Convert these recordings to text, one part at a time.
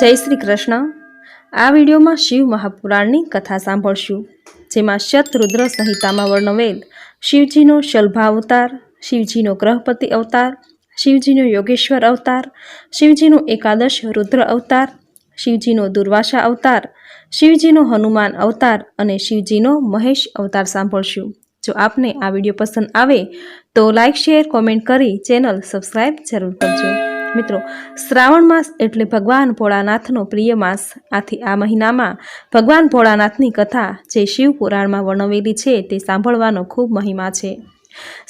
જય શ્રી કૃષ્ણ. આ વિડીયોમાં શિવ મહાપુરાણની કથા સાંભળશું, જેમાં શતરુદ્ર સંહિતામાં વર્ણવેલ શિવજીનો શલભાવતાર શિવજીનો ગ્રહપતિ અવતાર, શિવજીનો યોગેશ્વર અવતાર, શિવજીનો એકાદશ રુદ્ર અવતાર, શિવજીનો દુર્વાસા અવતાર, શિવજીનો હનુમાન અવતાર અને શિવજીનો મહેશ અવતાર સાંભળશું. જો આપને આ વીડિયો પસંદ આવે, તો લાઇક શેર, કોમેન્ટ કરી ચેનલ સબસ્ક્રાઈબ જરૂર કરજો. મિત્રો, શ્રાવણ માસ એટલે ભગવાન ભોળાનાથનો પ્રિય માસ. આથી આ મહિનામાં ભગવાન ભોળાનાથની કથા જે શિવ પુરાણમાં વર્ણવેલી છે તે સાંભળવાનો ખૂબ મહિમા છે.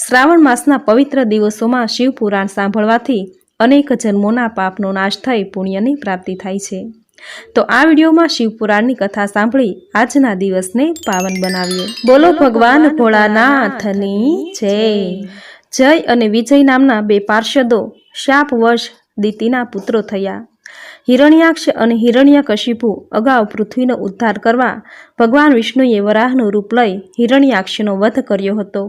શ્રાવણ માસના પવિત્ર દિવસોમાં શિવ પુરાણ સાંભળવાથી અનેક જન્મોના પાપનો નાશ થઈ પુણ્યની પ્રાપ્તિ થાય છે. તો આ વિડીયોમાં શિવ પુરાણની કથા સાંભળી આજના દિવસને પાવન બનાવીએ. બોલો ભગવાન ભોળાનાથની જય. જય અને વિજય નામના બે પાર્ષદો શાપવશ દિતિના પુત્રો થયા. હિરણ્યાક્ષ અને હિરણ્યકશિપુ અગાઉ પૃથ્વીનો ઉદ્ધાર કરવા ભગવાન વિષ્ણુએ વરાહનું રૂપ લઈ હિરણ્યાક્ષનો વધ કર્યો હતો.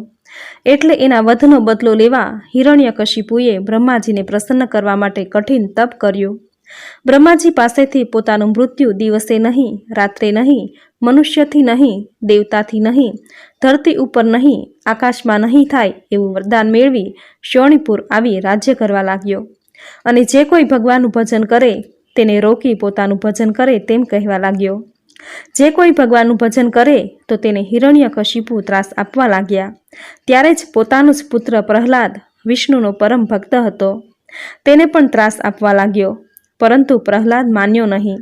એટલે એના વધનો બદલો લેવા હિરણ્યકશિપુએ બ્રહ્માજીને પ્રસન્ન કરવા માટે કઠિન તપ કર્યું. બ્રહ્માજી પાસેથી પોતાનું મૃત્યુ દિવસે નહીં, રાત્રે નહીં મનુષ્યથી નહીં, દેવતાથી નહીં, ધરતી ઉપર નહીં, આકાશમાં નહીં થાય એવું વરદાન મેળવી શોણીપુર આવી રાજ્ય કરવા લાગ્યો. અને જે કોઈ ભગવાનનું ભજન કરે, તેને રોકી પોતાનું ભજન કરે તેમ કહેવા લાગ્યો. જે કોઈ ભગવાનનું ભજન કરે, તો તેને હિરણ્ય કશિપુ ત્રાસ આપવા લાગ્યા. ત્યારે જ પોતાનો જ પુત્ર પ્રહલાદ, વિષ્ણુનો પરમ ભક્ત હતો. તેને પણ ત્રાસ આપવા લાગ્યો. પરંતુ પ્રહલાદ માન્યો નહીં.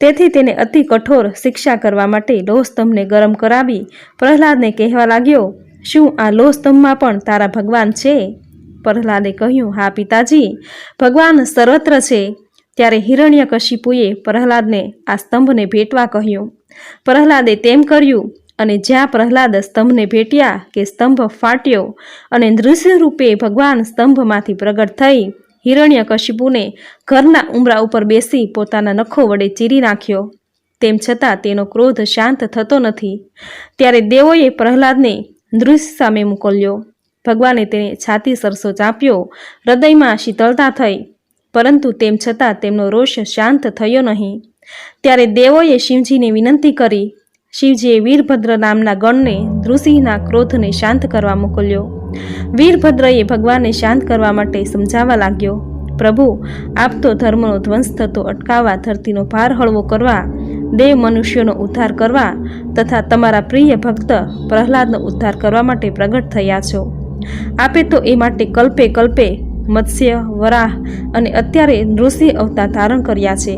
તેથી તેને અતિ કઠોર શિક્ષા કરવા માટે લોહ સ્તંભને ગરમ કરાવી પ્રહલાદને કહેવા લાગ્યો, શું આ લોહ સ્તંભમાં પણ તારા ભગવાન છે? પ્રહલાદે કહ્યું, હા, પિતાજી, ભગવાન સર્વત્ર છે. ત્યારે હિરણ્યકશિપુએ પ્રહલાદને આ સ્તંભને ભેટવા કહ્યું. પ્રહલાદે તેમ કર્યું અને જ્યાં પ્રહલાદ સ્તંભને ભેટ્યા કે સ્તંભ ફાટ્યો અને નૃસિંહ રૂપે ભગવાન સ્તંભમાંથી પ્રગટ થઈ હિરણ્યકશિપુને ઘરના ઉમરા ઉપર બેસી પોતાના નખો વડે ચીરી નાખ્યો. તેમ છતાં તેનો ક્રોધ શાંત થતો નથી. ત્યારે દેવોએ પ્રહલાદને નૃષ સામે મોકલ્યો. ભગવાને તેને છાતી સરસો ચાપ્યો. હૃદયમાં શીતળતા થઈ. પરંતુ તેમ છતાં તેમનો રોષ શાંત થયો નહીં. ત્યારે દેવોએ શિવજીને વિનંતી કરી. શિવજીએ વીરભદ્ર નામના ગણને નૃસિંહના ક્રોધને શાંત કરવા મોકલ્યો. વીરભદ્રએ ભગવાનને શાંત કરવા માટે સમજાવવા લાગ્યો, પ્રભુ, આપ તો ધર્મનો ધ્વંસ થતો અટકાવવા ધરતીનો ભાર હળવો કરવા, દેવ મનુષ્યોનો ઉદ્ધાર કરવા તથા તમારા પ્રિય ભક્ત પ્રહલાદનો ઉદ્ધાર કરવા માટે પ્રગટ થયા છો. આપે તો એ માટે કલ્પે કલ્પે મત્સ્ય, વરાહ અને અત્યારે નૃસિંહ અવતાર ધારણ કર્યા છે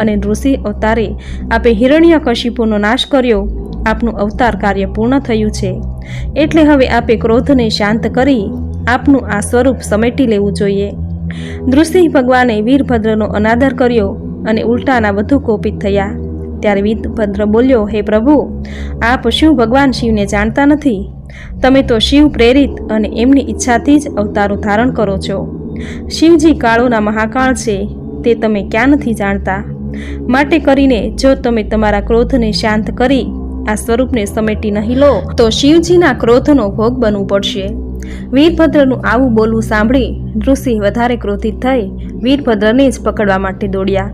અને નૃસિંહ અવતારે આપે હિરણ્ય કશિપુનો નાશ કર્યો આપનું અવતાર કાર્ય પૂર્ણ થયું છે. એટલે હવે આપે ક્રોધને શાંત કરી આપનું આ સ્વરૂપ સમેટી લેવું જોઈએ. નૃસિંહ ભગવાને વીરભદ્રનો અનાદર કર્યો અને ઉલટાના વધુ કોપિત થયા. ત્યારે વીરભદ્ર બોલ્યો, હે પ્રભુ, આપ શિવ ભગવાન શિવને જાણતા નથી. તમે તો શિવ પ્રેરિત અને એમની ઈચ્છાથી જ અવતારો ધારણ કરો છો. શિવજી કાળોના મહાકાળ છે, તે તમે ક્યાં નથી જાણતા? માટે કરીને જો તમે તમારા ક્રોધને શાંત કરી આ સ્વરૂપને સમેટી નહીં લો, તો શિવજીના ક્રોધનો ભોગ બનવું પડશે. વીરભદ્રનું આવું બોલવું સાંભળી ઋષિ વધારે ક્રોધિત થઈ વીરભદ્રને જ પકડવા માટે દોડ્યા.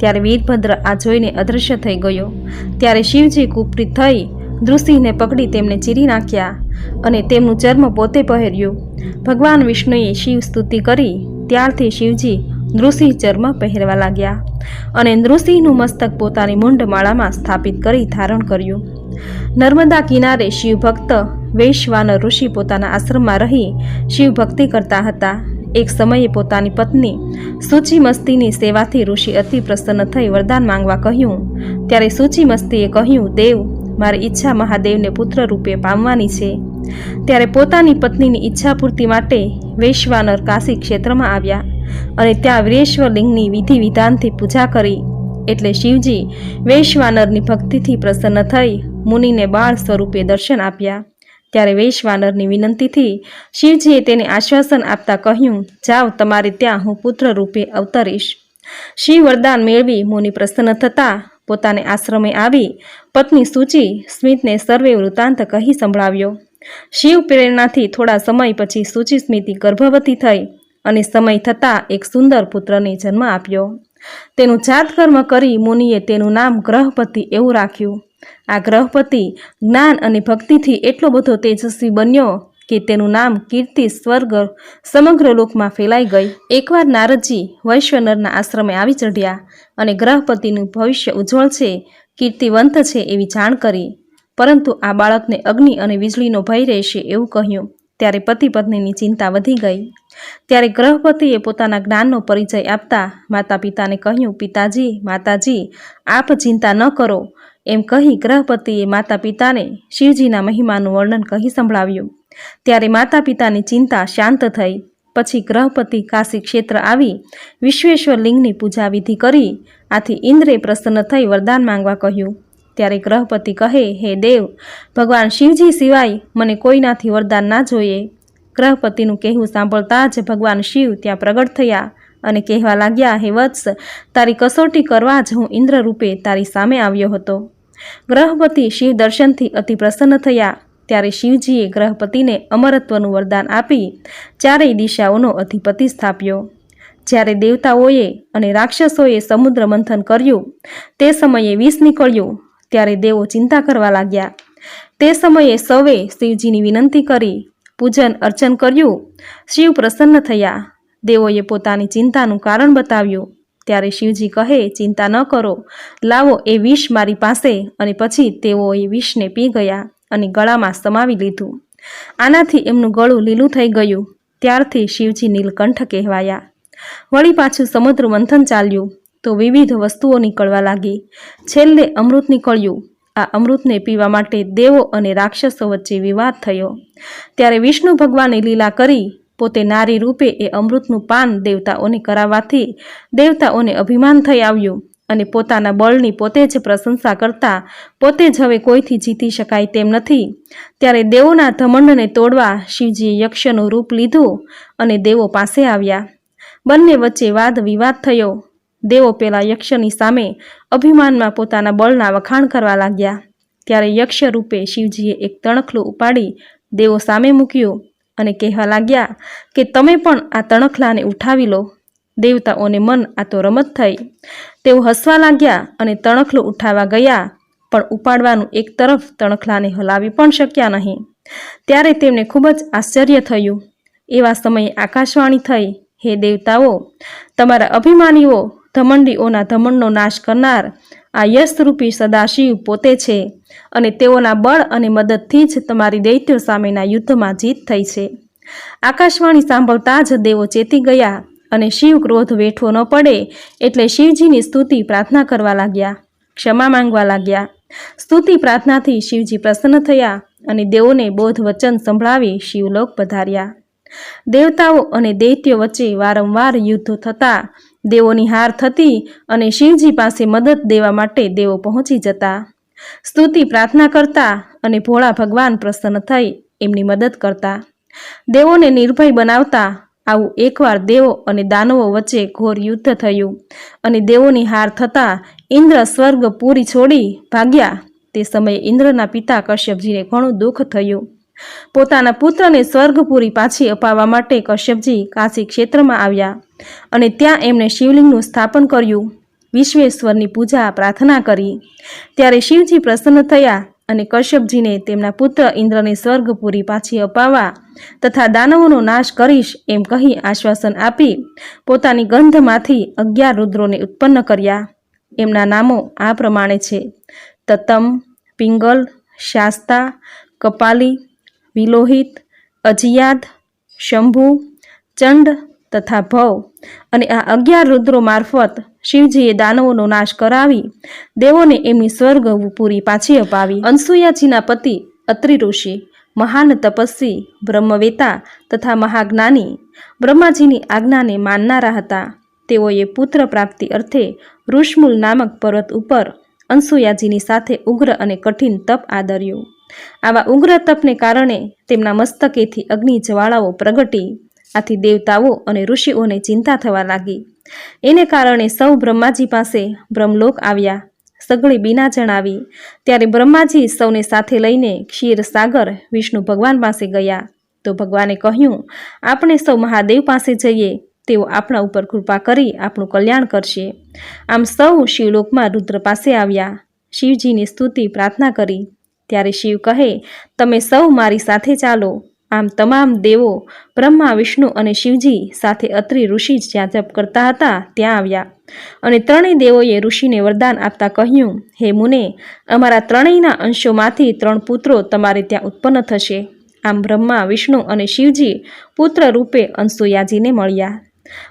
ત્યારે વીરભદ્ર આ જોઈને અદૃશ્ય થઈ ગયો. ત્યારે શિવજી કુપરીત થઈ નૃસિંહને પકડી તેમને ચીરી નાખ્યા અને તેમનું ચર્મ પોતે પહેર્યું. ભગવાન વિષ્ણુએ શિવ સ્તુતિ કરી, ત્યારથી શિવજી દૃષિ ચર્મ પહેરવા લાગ્યા. અને નૃસિંહનું મસ્તક પોતાની મુંડમાળામાં સ્થાપિત કરી ધારણ કર્યું. નર્મદા કિનારે શિવભક્ત વૈશ્વાનર ઋષિ પોતાના આશ્રમમાં રહી શિવભક્તિ કરતા હતા. એક સમયે પોતાની પત્ની સૂચિ મસ્તીની સેવાથી ઋષિ અતિ પ્રસન્ન થઈ વરદાન માંગવા કહ્યું. ત્યારે સૂચિ મસ્તીએ કહ્યું, દેવ, મારી ઈચ્છા મહાદેવને પુત્ર રૂપે પામવાની છે. ત્યારે પોતાની પત્નીની ઈચ્છા પૂર્તિ માટે વૈશ્વાનર કાશી ક્ષેત્રમાં આવ્યા. અને ત્યાં વીરેશ્વરલિંગની વિધિ વિધાનથી પૂજા કરી. એટલે શિવજી વૈશ્વાનરની ભક્તિથી પ્રસન્ન થઈ મુનિને બાળ સ્વરૂપે દર્શન આપ્યા. ત્યારે વૈશ્વાનરની વિનંતીથી શિવજીએ તેને આશ્વાસન આપતા કહ્યું, જાઓ, તમારે ત્યાં હું પુત્ર રૂપે અવતરીશ. શિવ વરદાન મેળવી મુનિ પ્રસન્ન થતા પોતાને આશ્રમે આવી પત્ની સૂચિ સ્મિતને સર્વે વૃત્તાંત કહી સંભળાવ્યો. શિવ પ્રેરણાથી થોડા સમય પછી સૂચિ સ્મિતિ ગર્ભવતી થઈ. અને સમય થતાં એક સુંદર પુત્રને જન્મ આપ્યો. તેનું જાતકર્મ કરી મુનિએ તેનું નામ ગ્રહપતિ એવું રાખ્યું. આ ગ્રહપતિ જ્ઞાન અને ભક્તિથી એટલો બધો તેજસ્વી બન્યો કે તેનું નામ કીર્તિ સ્વર્ગ સમગ્ર લોકમાં ફેલાઈ ગઈ. એકવાર નારદજી વૈશ્વનરના આશ્રમે આવી ચઢ્યા અને ગ્રહપતિનું ભવિષ્ય ઉજ્જવળ છે, કીર્તિવંત છે એવી જાણ કરી. પરંતુ આ બાળકને અગ્નિ અને વીજળીનો ભય રહેશે એવું કહ્યું. ત્યારે પતિ પત્નીની ચિંતા વધી ગઈ. ત્યારે ગ્રહપતિએ પોતાના જ્ઞાનનો પરિચય આપતા માતા પિતાને કહ્યું, પિતાજી, માતાજી, આપ ચિંતા ન કરો. એમ કહી ગ્રહપતિએ માતા પિતાને શિવજીના મહિમાનું વર્ણન કહી સંભળાવ્યું. ત્યારે માતા પિતાની ચિંતા શાંત થઈ. પછી ગ્રહપતિ કાશી ક્ષેત્ર આવી, વિશ્વેશ્વર લિંગની પૂજા વિધિ કરી, આથી ઇન્દ્રે પ્રસન્ન થઈ વરદાન માંગવા કહ્યું ત્યારે ગ્રહપતિ કહે, હે દેવ, ભગવાન શિવજી સિવાય મને કોઈનાથી વરદાન ના જોઈએ. ગ્રહપતિનું કહેવું સાંભળતા જ ભગવાન શિવ ત્યાં પ્રગટ થયા અને કહેવા લાગ્યા, હે વત્સ, તારી કસોટી કરવા જ હું ઇન્દ્ર રૂપે તારી સામે આવ્યો હતો. ગ્રહપતિ શિવ દર્શનથી અતિ પ્રસન્ન થયા. ત્યારે શિવજીએ ગ્રહપતિને અમરત્વનું વરદાન આપી, ચારેય દિશાઓનો અધિપતિ સ્થાપ્યો. જ્યારે દેવતાઓએ અને રાક્ષસોએ સમુદ્ર મંથન કર્યું, તે સમયે વિષ નીકળ્યું. ત્યારે દેવો ચિંતા કરવા લાગ્યા. તે સમયે સૌએ શિવજીની વિનંતી કરી, પૂજન અર્ચન કર્યું, શિવ પ્રસન્ન થયા. દેવોએ પોતાની ચિંતાનું કારણ બતાવ્યું. ત્યારે શિવજી કહે, ચિંતા ન કરો. લાવો એ વિષ મારી પાસે. અને પછી તેઓએ વિષને પી ગયા અને ગળામાં સમાવી લીધું. આનાથી એમનું ગળું લીલું થઈ ગયું. ત્યારથી શિવજી નીલકંઠ કહેવાયા. વળી પાછું સમુદ્ર મંથન ચાલ્યું. તો વિવિધ વસ્તુઓ નીકળવા લાગી. છેલ્લે અમૃત નીકળ્યું. આ અમૃતને પીવા માટે દેવો અને રાક્ષસો વચ્ચે વિવાદ થયો. ત્યારે વિષ્ણુ ભગવાને લીલા કરી, પોતે નારી રૂપે એ અમૃતનું પાન દેવતાઓને કરાવવાથી દેવતાઓને અભિમાન થઈ આવ્યું અને પોતાના બળની પોતે જ પ્રશંસા કરતા પોતે જ હવે કોઈથી જીતી શકાય તેમ નથી. ત્યારે દેવોના ધમંડને તોડવા શિવજીએ યક્ષનું રૂપ લીધું અને દેવો પાસે આવ્યા. બંને વચ્ચે વાદ વિવાદ થયો. દેવો પેલા યક્ષની સામે અભિમાનમાં પોતાના બળના વખાણ કરવા લાગ્યા. ત્યારે યક્ષ રૂપે શિવજીએ એક તણખલું ઉપાડી દેવો સામે મૂક્યું અને કહેવા લાગ્યા કે તમે પણ આ તણખલાને ઉઠાવી લો. દેવતાઓને મન આ તો રમત થઈ. તેઓ હસવા લાગ્યા અને તણખલું ઉઠાવવા ગયા, પણ ઉપાડવાનું એક તરફ તણખલાને હલાવી પણ શક્યા નહીં. ત્યારે તેમને ખૂબ જ આશ્ચર્ય થયું. એવા સમયે આકાશવાણી થઈ, હે દેવતાઓ, તમારા અભિમાનીઓ ધમંડીઓના ધમંડનો નાશ કરનાર આ યશરૂપી સદાશિવ પોતે છે અને તેઓના બળ અને મદદથી જ તમારી દૈત્યો સામેના યુદ્ધમાં જીત થઈ છે. આકાશવાણી સાંભળતા જ દેવો ચેતી ગયા અને શિવ ક્રોધ વેઠવો ન પડે એટલે શિવજીની સ્તુતિ પ્રાર્થના કરવા લાગ્યા, ક્ષમા માંગવા લાગ્યા. સ્તુતિ પ્રાર્થનાથી શિવજી પ્રસન્ન થયા અને દેવોને બોધ વચન સંભળાવી શિવલોક પધાર્યા. દેવતાઓ અને દૈત્યો વચ્ચે વારંવાર યુદ્ધો થતા દેવોની હાર થતી અને શિવજી પાસે મદદ દેવા માટે દેવો પહોંચી જતા. સ્તુતિ, પ્રાર્થના કરતા અને ભોળા ભગવાન પ્રસન્ન થઈ એમની મદદ કરતા. દેવોને નિર્ભય બનાવતા આવું એકવાર દેવો અને દાનવો વચ્ચે ઘોર યુદ્ધ થયું અને દેવોની હાર થતાં ઇન્દ્ર સ્વર્ગ પૂરી છોડી ભાગ્યા. તે સમયે ઇન્દ્રના પિતા કશ્યપજીને ઘણું દુઃખ થયું. પોતાના પુત્રને સ્વર્ગપુરી પાછી અપાવવા માટે કશ્યપજી કાશી ક્ષેત્રમાં આવ્યા અને ત્યાં એમણે શિવલિંગનું સ્થાપન કર્યું. વિશ્વેશ્વરની પૂજા પ્રાર્થના કરી. ત્યારે શિવજી પ્રસન્ન થયા અને કશ્યપજીને તેમના પુત્ર ઇન્દ્રને સ્વર્ગપુરી પાછી અપાવવા તથા દાનવોનો નાશ કરીશ એમ કહી આશ્વાસન આપી પોતાની ગંધમાંથી અગિયાર રુદ્રોને ઉત્પન્ન કર્યા. એમના નામો આ પ્રમાણે છે. તતમ પિંગલ, શાસ્તા, કપાલી વિલોહિત અજિયાદ શંભુ, ચંડ તથા ભવ. અને આ અગિયાર રુદ્રો મારફત શિવજીએ દાનવોનો નાશ કરાવી, દેવોને એમની સ્વર્ગ પૂરી પાછી અપાવી. અનસુયાજીના પતિ અત્રિ ઋષિ, મહાન તપસ્વી, બ્રહ્મવેતા તથા મહાજ્ઞાની. બ્રહ્માજીની આજ્ઞાને માનનારા હતા. તેઓએ પુત્ર પ્રાપ્તિ અર્થે ઋષમૂલ નામક પર્વત ઉપર અનસુયાજીની સાથે ઉગ્ર અને કઠિન તપ આદર્યું. આવા ઉગ્ર તપને કારણે તેમના મસ્તકેથી અગ્નિ જ્વાળાઓ પ્રગટી, આથી દેવતાઓ અને ઋષિઓને ચિંતા થવા લાગી. એને કારણે સૌ બ્રહ્માજી પાસે બ્રહ્મલોક આવ્યા. સગળી બીના જણાવી, ત્યારે બ્રહ્માજી સૌને સાથે લઈને ક્ષીર સાગર વિષ્ણુ ભગવાન પાસે ગયા. તો ભગવાને કહ્યું, આપણે સૌ મહાદેવ પાસે જઈએ. તેઓ આપણા ઉપર કૃપા કરી આપણું કલ્યાણ કરશે. આમ સૌ શિવલોકમાં રુદ્ર પાસે આવ્યા. શિવજીની સ્તુતિ પ્રાર્થના કરી. ત્યારે શિવ કહે, તમે સૌ મારી સાથે ચાલો. આમ તમામ દેવો બ્રહ્મા, વિષ્ણુ અને શિવજી સાથે અત્રિ ઋષિ જ્યાં જપ કરતા હતા, ત્યાં આવ્યા. અને ત્રણેય દેવોએ ઋષિને વરદાન આપતા કહ્યું, હે મુને, અમારા ત્રણેયના અંશોમાંથી ત્રણ પુત્રો તમારે ત્યાં ઉત્પન્ન થશે. આમ બ્રહ્મા, વિષ્ણુ અને શિવજી પુત્ર રૂપે અંશુયાજીને મળ્યા.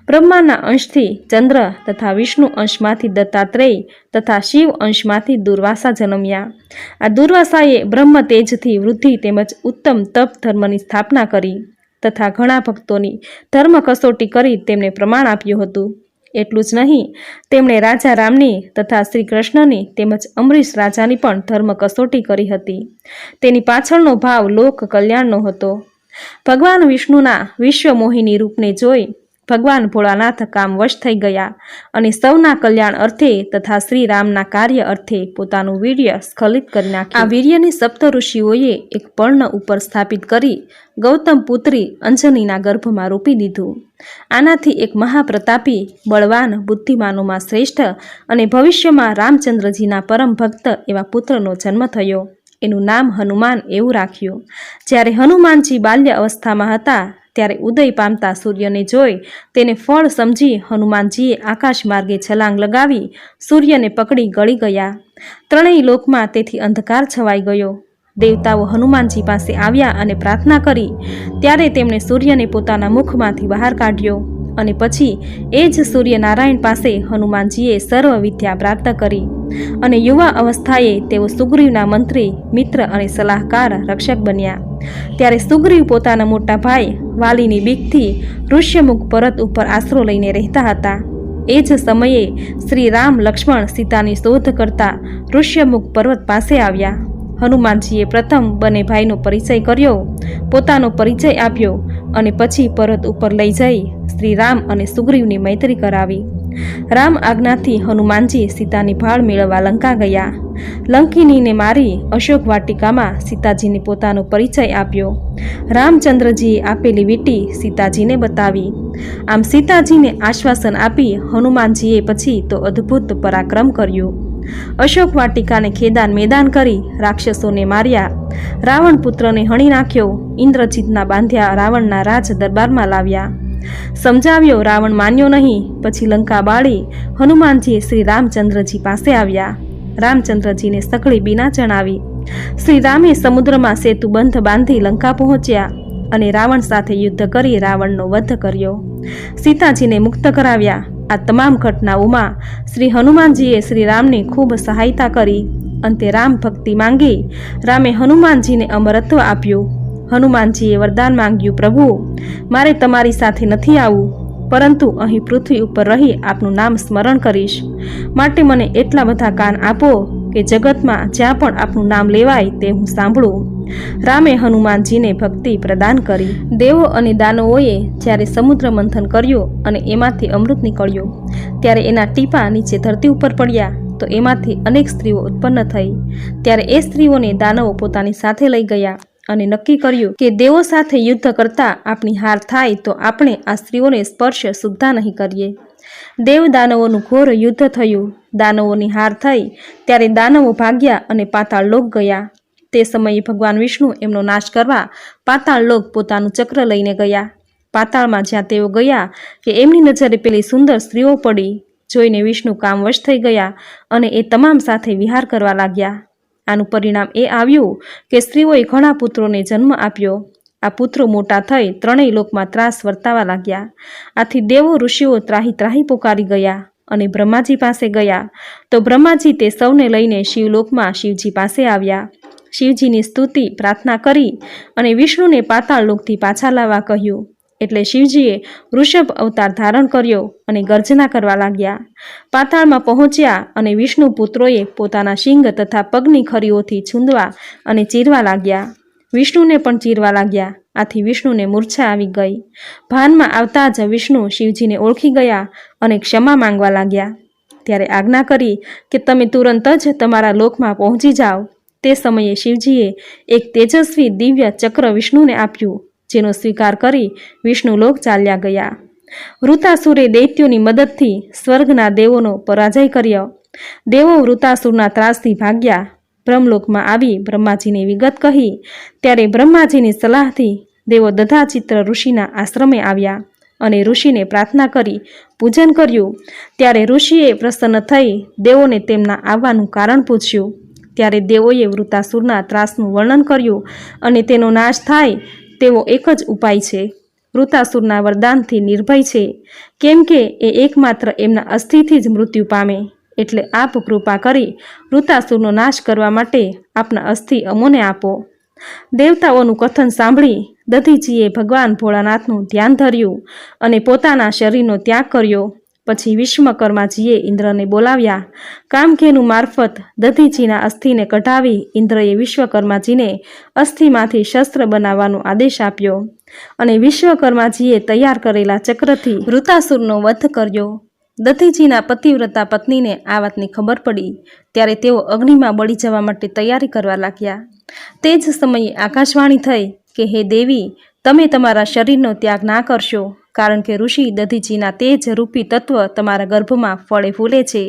બ્રહ્માના અંશથી ચંદ્ર તથા વિષ્ણુ અંશમાંથી દત્તાત્રેય તથા શિવ અંશમાંથી દુર્વાસા જન્મ્યા. આ દુર્વાસાએ બ્રહ્મ તેજથી વૃદ્ધિ તેમજ ઉત્તમ તપ ધર્મની સ્થાપના કરી તથા ઘણા ભક્તોની ધર્મ કસોટી કરી તેમને પ્રમાણ આપ્યું હતું. એટલું જ નહીં, તેમણે રાજા રામની તથા શ્રી કૃષ્ણની તેમજ અમરીશ રાજાની પણ ધર્મ કસોટી કરી હતી. તેની પાછળનો ભાવ લોક કલ્યાણનો હતો. ભગવાન વિષ્ણુના વિશ્વમોહિની રૂપને જોઈ ભગવાન ભોળાનાથ કામ વશ થઈ ગયા અને સૌના કલ્યાણ અર્થે તથા શ્રી રામના કાર્ય અર્થે પોતાનું વીર્ય સ્ખલિત કરી નાખ્યું. આ વીર્યની સપ્ત ઋષિઓએ એક પર્ણ ઉપર સ્થાપિત કરી ગૌતમ પુત્રી અંજનીના ગર્ભમાં રોપી દીધું. આનાથી એક મહાપ્રતાપી, બળવાન, બુદ્ધિમાનોમાં શ્રેષ્ઠ અને ભવિષ્યમાં રામચંદ્રજીના પરમ ભક્ત એવા પુત્રનો જન્મ થયો. એનું નામ હનુમાન એવું રાખ્યું. જ્યારે હનુમાનજી બાલ્ય અવસ્થામાં હતા ત્યારે ઉદય પામતા સૂર્યને જોઈ તેને ફળ સમજી હનુમાનજીએ આકાશ માર્ગે છલાંગ લગાવી સૂર્યને પકડી ગળી ગયા. ત્રણેય લોકમાં તેથી અંધકાર છવાઈ ગયો. દેવતાઓ હનુમાનજી પાસે આવ્યા અને પ્રાર્થના કરી. ત્યારે તેમણે સૂર્યને પોતાના મુખમાંથી બહાર કાઢ્યો અને પછી એ જ સૂર્યનારાયણ પાસે હનુમાનજીએ સર્વ વિદ્યા પ્રાપ્ત કરી. અને યુવા અવસ્થાએ તેઓ સુગ્રીવના મંત્રી, મિત્ર અને સલાહકાર, રક્ષક બન્યા. ત્યારે સુગ્રીવ પોતાના મોટા ભાઈ વાલીની બીકથી ઋષ્યમુખ પર્વત ઉપર આશરો લઈને રહેતા હતા. એ જ સમયે શ્રી રામ લક્ષ્મણ સીતાની શોધ કરતા ઋષ્યમુખ પર્વત પાસે આવ્યા. હનુમાનજીએ પ્રથમ બંને ભાઈનો પરિચય કર્યો, પોતાનો પરિચય આપ્યો અને પછી પર્વત ઉપર લઈ જઈ શ્રી રામ અને સુગ્રીવની મૈત્રી કરાવી. રામ આજ્ઞાથી હનુમાનજી સીતાની ભાળ મેળવવા લંકા ગયા. લંકિનીને મારી અશોક વાટિકામાં સીતાજીને પોતાનો પરિચય આપ્યો. રામચંદ્રજીએ આપેલી વીંટી સીતાજીને બતાવી. આમ સીતાજીને આશ્વાસન આપી હનુમાનજીએ પછી તો અદ્ભુત પરાક્રમ કર્યું. અશોક વાટિકાને ખેદાન મેદાન કરી રાક્ષસોને માર્યા. રાવણ પુત્રને હણી નાખ્યો. ઇન્દ્રજીતના બાંધ્યા રાવણના રાજ દરબારમાં લાવ્યા. સમજાવ્યો, રાવણ માન્યો નહીં. પછી લંકા બાળી હનુમાનજી શ્રી રામચંદ્રજી પાસે આવ્યા. રામચંદ્રજીને સકળી બીના જણાવી શ્રી રામે સમુદ્રમાં સેતુ બંધ બાંધી લંકા પહોંચ્યા અને રાવણ સાથે યુદ્ધ કરી રાવણનો વધ કર્યો. સીતાજીને મુક્ત કરાવ્યા. આ તમામ ઘટનાઓમાં શ્રી હનુમાનજીએ શ્રી રામની ખૂબ સહાયતા કરી. અંતે રામ ભક્તિ માંગી. રામે હનુમાનજીને અમરત્વ આપ્યું. હનુમાનજીએ વરદાન માંગ્યું, પ્રભુ, મારે તમારી સાથે નથી આવવું, પરંતુ અહીં પૃથ્વી ઉપર રહી આપનું નામ સ્મરણ કરીશ. માટે મને એટલા બધા કાન આપો કે જગતમાં જ્યાં પણ આપનું નામ લેવાય તે હું સાંભળું. રામે હનુમાનજીને ભક્તિ પ્રદાન કરી. દેવો અને દાનવોએ જ્યારે સમુદ્ર મંથન કર્યું અને એમાંથી અમૃત નીકળ્યું, ત્યારે એના ટીપા નીચે ધરતી ઉપર પડ્યા, તો એમાંથી અનેક સ્ત્રીઓ ઉત્પન્ન થઈ. ત્યારે એ સ્ત્રીઓને દાનવો પોતાની સાથે લઈ ગયા. અને નક્કી કર્યું કે દેવો સાથે યુદ્ધ કરતા આપણી હાર થાય તો આપણે આ સ્ત્રીઓને સ્પર્શ સુદ્ધા નહીં કરીએ. દેવ દાનવોનું ઘોર યુદ્ધ થયું. દાનવોની હાર થઈ ત્યારે દાનવો ભાગ્યા અને પાતાળ લોક ગયા. તે સમયે ભગવાન વિષ્ણુ એમનો નાશ કરવા પાતાળ લોક પોતાનું ચક્ર લઈને ગયા. પાતાળમાં જ્યાં તેઓ ગયા કે એમની નજરે પેલી સુંદર સ્ત્રીઓ પડી, જોઈને વિષ્ણુ કામવશ થઈ ગયા અને એ તમામ સાથે વિહાર કરવા લાગ્યા. આનું પરિણામ એ આવ્યું કે સ્ત્રીઓએ ઘણા પુત્રોને જન્મ આપ્યો. આ પુત્રો મોટા થઈ ત્રણેય લોકમાં ત્રાસ વર્તાવા લાગ્યા. આથી દેવો ઋષિઓ ત્રાહી ત્રાહી પોકારી ગયા અને બ્રહ્માજી પાસે ગયા. તો બ્રહ્માજી તે સૌને લઈને શિવલોકમાં શિવજી પાસે આવ્યા. શિવજીની સ્તુતિ, પ્રાર્થના કરી અને વિષ્ણુને પાતાળ લોકથી પાછા લાવવા કહ્યું. એટલે શિવજીએ વૃષભ અવતાર ધારણ કર્યો અને ગર્જના કરવા લાગ્યા. પાતાળમાં પહોંચ્યા અને વિષ્ણુ પુત્રોએ પોતાના શિંગ તથા પગની ખરીઓથી છૂંદવા અને ચીરવા લાગ્યા. વિષ્ણુને પણ ચીરવા લાગ્યા. આથી વિષ્ણુને મૂર્છા આવી ગઈ. ભાનમાં આવતા જ વિષ્ણુ શિવજીને ઓળખી ગયા અને ક્ષમા માંગવા લાગ્યા. ત્યારે આજ્ઞા કરી કે તમે તુરંત જ તમારા લોકમાં પહોંચી જાઓ. તે સમયે શિવજીએ એક તેજસ્વી દિવ્ય ચક્ર વિષ્ણુને આપ્યું. જેનો સ્વીકાર કરી વિષ્ણુ લોક ચાલ્યા ગયા. વૃતાસુરે દૈત્યોની મદદથી સ્વર્ગના દેવોનો પરાજય કર્યો. દેવો વૃતાસુરના ત્રાસથી ભાગ્યા. બ્રહ્મલોકમાં આવી બ્રહ્માજીને વિગત કહી, ત્યારે બ્રહ્માજીની સલાહથી દેવો દધાચિત્ર ઋષિના આશ્રમે આવ્યા અને ઋષિને પ્રાર્થના કરી, પૂજન કર્યું. ત્યારે ઋષિએ પ્રસન્ન થઈ દેવોને તેમના આવવાનું કારણ પૂછ્યું. ત્યારે દેવોએ વૃતાસુરના ત્રાસનું વર્ણન કર્યું અને તેનો નાશ થાય તેવો એક જ ઉપાય છે. વૃતાસુરના વરદાનથી નિર્ભય છે. કેમ કે એ એકમાત્ર એમના અસ્થિથી જ મૃત્યુ પામે. એટલે આપ કૃપા કરી વૃતાસુરનો નાશ કરવા માટે આપના અસ્થિ અમોને આપો. દેવતાઓનું કથન સાંભળી દધીજીએ ભગવાન ભોળાનાથનું ધ્યાન ધર્યું અને પોતાના શરીરનો ત્યાગ કર્યો. પછી વિશ્વકર્માજીએ ઇન્દ્રને બોલાવ્યા. કામધેનુ મારફત દધીજીના અસ્થિને કઢાવી ઇન્દ્રએ વિશ્વકર્માજીને અસ્થિમાંથી શસ્ત્ર બનાવવાનો આદેશ આપ્યો અને વિશ્વકર્માજીએ તૈયાર કરેલા ચક્રથી વૃતાસુરનો વધ કર્યો. દધીજીના પતિવ્રતા પત્નીને આ વાતની ખબર પડી. ત્યારે તેઓ અગ્નિમાં બળી જવા માટે તૈયારી કરવા લાગ્યા. તે જ સમયે આકાશવાણી થઈ કે, હે દેવી, તમે તમારા શરીરનો ત્યાગ ના કરશો. કારણ કે ઋષિ દધીજીના તેજ રૂપી તત્વ તમારા ગર્ભમાં ફળે ફૂલે છે.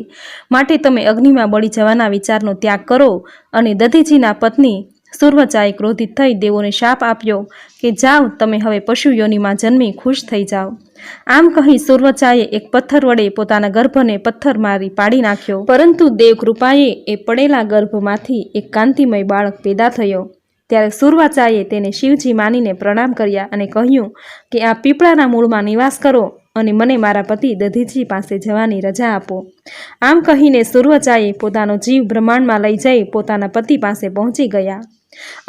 માટે તમે અગ્નિમાં બળી જવાના વિચારનો ત્યાગ કરો અને દધીજીના પત્ની સૂર્વચાએ ક્રોધિત થઈ દેવોને શાપ આપ્યો કે જાઓ, તમે હવે પશુ યોનિમાં જન્મી ખુશ થઈ જાઓ. આમ કહી સૂર્વચાએ એક પથ્થર વડે પોતાના ગર્ભને પથ્થર મારી પાડી નાખ્યો. પરંતુ દેવ કૃપાએ એ પડેલા ગર્ભમાંથી એક કાંતિમય બાળક પેદા થયો. ત્યારે સુરવાચાએ તેને શિવજી માનીને પ્રણામ કર્યા અને કહ્યું કે આ પીપળાના મૂળમાં નિવાસ કરો અને મને મારા પતિ દધીજી પાસે જવાની રજા આપો. આમ કહીને સુરવચાએ પોતાનો જીવ બ્રહ્માંડમાં લઈ જઈ પોતાના પતિ પાસે પહોંચી ગયા.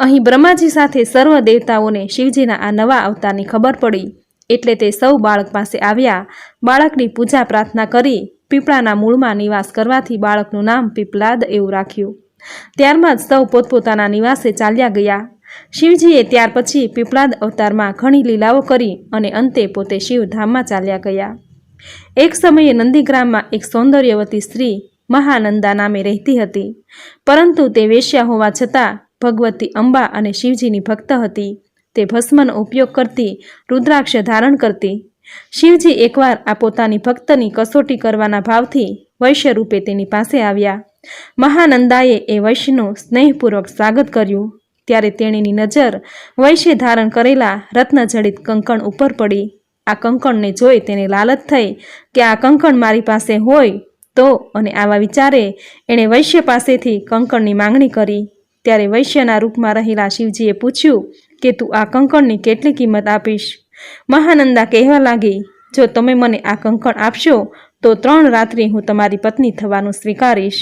અહીં બ્રહ્માજી સાથે સર્વ દેવતાઓને શિવજીના આ નવા અવતારની ખબર પડી. એટલે તે સૌ બાળક પાસે આવ્યા, બાળકની પૂજા પ્રાર્થના કરી, પીપળાના મૂળમાં નિવાસ કરવાથી બાળકનું નામ પીપલાદ એવું રાખ્યું. ત્યારબાદ સૌ પોતપોતાના નિવાસે ચાલ્યા ગયા. શિવજીએ ત્યાર પછી પીપળાદ અવતારમાં ઘણી લીલાઓ કરી અને અંતે પોતે શિવધામમાં ચાલ્યા ગયા. એક સમયે નંદીગ્રામમાં એક સૌંદર્યવતી સ્ત્રી મહાનંદા નામે રહેતી હતી. પરંતુ તે વેશ્યા હોવા છતાં ભગવતી અંબા અને શિવજીની ભક્ત હતી. તે ભસ્મનો ઉપયોગ કરતી, રુદ્રાક્ષ ધારણ કરતી. શિવજી એકવાર આ પોતાની ભક્તની કસોટી કરવાના ભાવથી વૈશ્ય રૂપે તેની પાસે આવ્યા. મહાનંદાએ એ વૈશ્યનું સ્નેહપૂર્વક સ્વાગત કર્યું. ત્યારે તેણીની નજર વૈશ્ય ધારણ કરેલા રત્નજડિત કંકણ ઉપર પડી. આ કંકણને જોઈ તેને લાલચ થઈ કે આ કંકણ મારી પાસે હોય તો અને આવા વિચારે એણે વૈશ્ય પાસેથી કંકણની માંગણી કરી. ત્યારે વૈશ્યના રૂપમાં રહેલા શિવજીએ પૂછ્યું કે તું આ કંકણની કેટલી કિંમત આપીશ? મહાનંદા કહેવા લાગી, જો તમે મને આ કંકણ આપશો, તો ત્રણ રાત્રિ હું તમારી પત્ની થવાનું સ્વીકારીશ.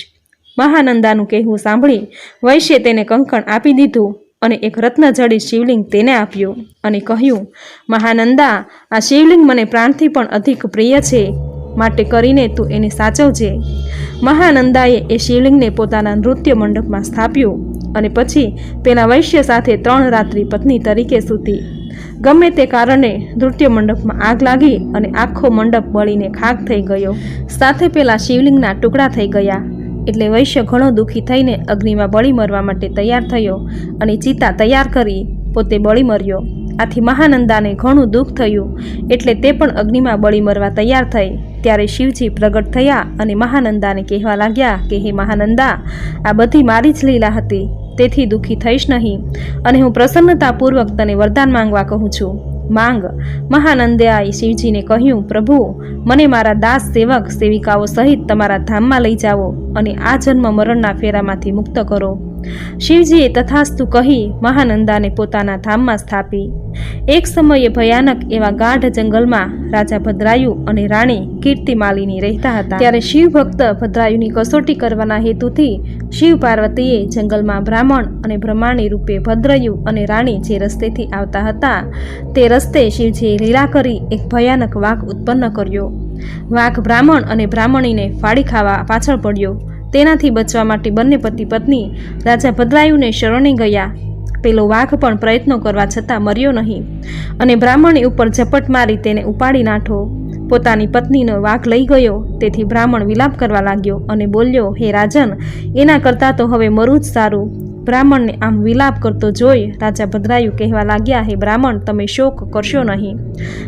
મહાનંદાનું કહેવું સાંભળી વૈશ્ય તેને કંકણ આપી દીધું અને એક રત્નજડિત શિવલિંગ તેને આપ્યું અને કહ્યું, મહાનંદા, આ શિવલિંગ મને પ્રાણથી પણ અધિક પ્રિય છે, માટે કરીને તું એને સાચવજે. મહાનંદાએ એ શિવલિંગને પોતાના નૃત્ય મંડપમાં સ્થાપ્યું અને પછી પેલા વૈશ્ય સાથે ત્રણ રાત્રિ પત્ની તરીકે સૂતી. ગમે તે કારણે નૃત્ય મંડપમાં આગ લાગી અને આખો મંડપ બળીને ખાક થઈ ગયો. સાથે પેલા શિવલિંગના ટુકડા થઈ ગયા. એટલે વૈશ્ય ઘણો દુઃખી થઈને અગ્નિમાં બળી મરવા માટે તૈયાર થયો અને ચિતા તૈયાર કરી પોતે બળી મર્યો. આથી મહાનંદાને ઘણું દુઃખ થયું એટલે તે પણ અગ્નિમાં બળી મરવા તૈયાર થઈ. ત્યારે શિવજી પ્રગટ થયા અને મહાનંદાને કહેવા લાગ્યા કે, હે મહાનંદા, આ બધી મારી જ લીલા હતી. તેથી દુઃખી થઈશ નહીં. અને હું પ્રસન્નતાપૂર્વક તને વરદાન માંગવા કહું છું. માંગ. મહાનંદાએ શિવજીને કહ્યું, પ્રભુ, મને મારા દાસ સેવક, સેવિકાઓ સહિત તમારા ધામમાં લઈ જાઓ અને આ જન્મ મરણના ફેરામાંથી મુક્ત કરો. શિવજીએ તથાસ્તુ કહી મહાનંદાને પોતાના ધામમાં સ્થાપી. એક સમયે ભયાનક એવા ગાઢ જંગલમાં રાજા ભદ્રાયુ અને રાણી કીર્તિમાલિની રહેતા હતા. ત્યારે શિવ ભક્ત ભદ્રાયુની કસોટી કરવાના હેતુથી શિવ પાર્વતીએ જંગલમાં બ્રાહ્મણ અને બ્રહ્માણી રૂપે ભદ્રયુ અને રાણી જે રસ્તેથી આવતા હતા, તે રસ્તે શિવજીએ લીલા કરી એક ભયાનક વાઘ ઉત્પન્ન કર્યો. વાઘ બ્રાહ્મણ અને બ્રાહ્મણીને ફાડી ખાવા પાછળ પડ્યો. તેનાથી બચવા માટે બંને પતિ પત્ની રાજા ભદ્રાયુને શરણે ગયા. પેલો વાઘ પણ પ્રયત્નો કરવા છતાં મર્યો નહીં અને બ્રાહ્મણી ઉપર ઝપટ મારી તેને ઉપાડી નાઠો. પોતાની પત્નીનો વાઘ લઈ ગયો, તેથી બ્રાહ્મણ વિલાપ કરવા લાગ્યો અને બોલ્યો, હે રાજન, એના કરતાં તો હવે મરું જ સારું. બ્રાહ્મણને આમ વિલાપ કરતો જોઈ રાજા ભદ્રાયુ કહેવા લાગ્યા, હે બ્રાહ્મણ, તમે શોક કરશો નહીં.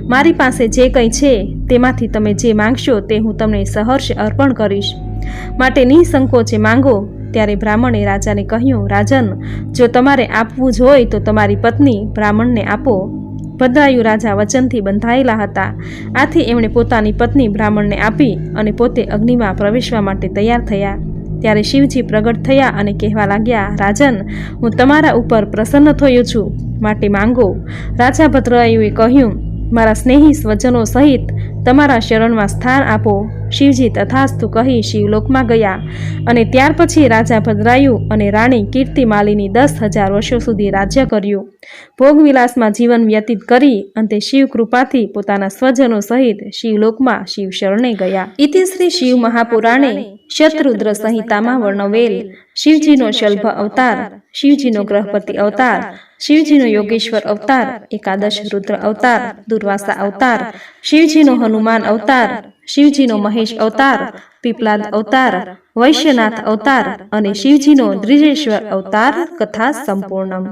મારી પાસે જે કંઈ છે, તેમાંથી તમે જે માંગશો તે હું તમને સહર્ષ અર્પણ કરીશ. માટે નિસંકોચે માંગો, ત્યારે બ્રાહ્મણે રાજાને કહ્યું, રાજન, જો તમારે આપવું જ હોય તો તમારી પત્ની બ્રાહ્મણને આપો. ભદ્રાયુ રાજા વચનથી બંધાયેલા હતા. આથી એમણે પોતાની પત્ની બ્રાહ્મણને આપી અને પોતે અગ્નિમાં પ્રવેશવા માટે તૈયાર થયા. ત્યારે શિવજી પ્રગટ થયા અને કહેવા લાગ્યા, રાજન, હું તમારા ઉપર પ્રસન્ન થયો છું. માટે માંગો. રાજા ભદ્રાયુએ કહ્યું, મારા સ્નેહી સ્વજનો સહિત તમારા શરણમાં સ્થાન આપો. શિવજી તથાસ્તુ કહી શિવલોકમાં ગયા અને ત્યાર પછી રાજા ભદ્રાયુ અને રાણી કીર્તિમાલીની દસ હજાર વર્ષો સુધી રાજ્ય કર્યું. ભોગવિલાસમાં જીવન વ્યતીત કરી અંતે શિવ કૃપાથી પોતાના સ્વજનો સહિત શિવલોકમાં શિવ શરણે ગયા. ઇતિ શ્રી શિવ મહાપુરાણે શત્રુદ્ર સંહિતામાં વર્ણવેલ શિવજીનો શલ્ભ અવતાર, શિવજીનો ગ્રહપતિ અવતાર, શિવજીનો યોગેશ્વર અવતાર, એકાદશ રુદ્ર અવતાર, દુર્વાસા અવતાર, શિવજીનો હનુમાન અવતાર શિવજીનો મહેશ અવતાર પીપલાદ અવતાર વૈશ્યનાથ અવતાર અને શિવજીનો દ્રિજેશ્વર અવતાર કથા સંપૂર્ણ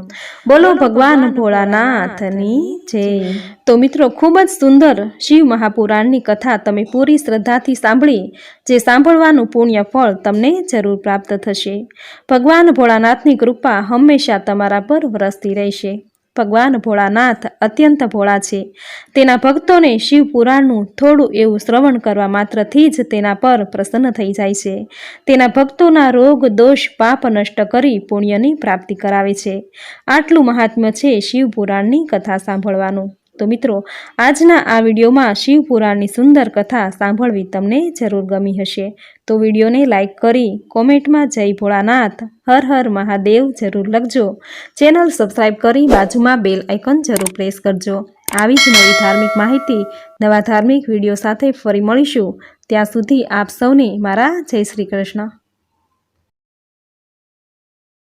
બોલો ભગવાન ભોળાનાથની જય. તો મિત્રો ખૂબ જ સુંદર શિવ મહાપુરાણની કથા તમે પૂરી શ્રદ્ધાથી સાંભળી જે સાંભળવાનું પુણ્ય ફળ તમને જરૂર પ્રાપ્ત થશે. ભગવાન ભોળાનાથની કૃપા હંમેશા તમારા પર વરસતી રહેશે. ભગવાન ભોળાનાથ અત્યંત ભોળા છે. તેના ભક્તોને શિવ પુરાણનું થોડું એવું શ્રવણ કરવા માત્રથી જ તેના પર પ્રસન્ન થઈ જાય છે. તેના ભક્તોના રોગ, દોષ, પાપ નષ્ટ કરી પુણ્યની પ્રાપ્તિ કરાવે છે. આટલું મહાત્મ્ય છે શિવ પુરાણની કથા સાંભળવાનું. તો મિત્રો, આજના આ વિડીયોમાં શિવપુરાણની સુંદર કથા સાંભળવી તમને જરૂર ગમી હશે. તો વિડીયોને લાઈક કરી કોમેન્ટમાં જય ભોળાનાથ, હર હર મહાદેવ જરૂર લખજો. ચેનલ સબસ્ક્રાઈબ કરી બાજુમાં બેલ આઇકન જરૂર પ્રેસ કરજો. આવી જ નવી ધાર્મિક માહિતી, નવા ધાર્મિક વીડિયો સાથે ફરી મળીશું. ત્યાં સુધી આપ સૌને મારા જય શ્રી કૃષ્ણ.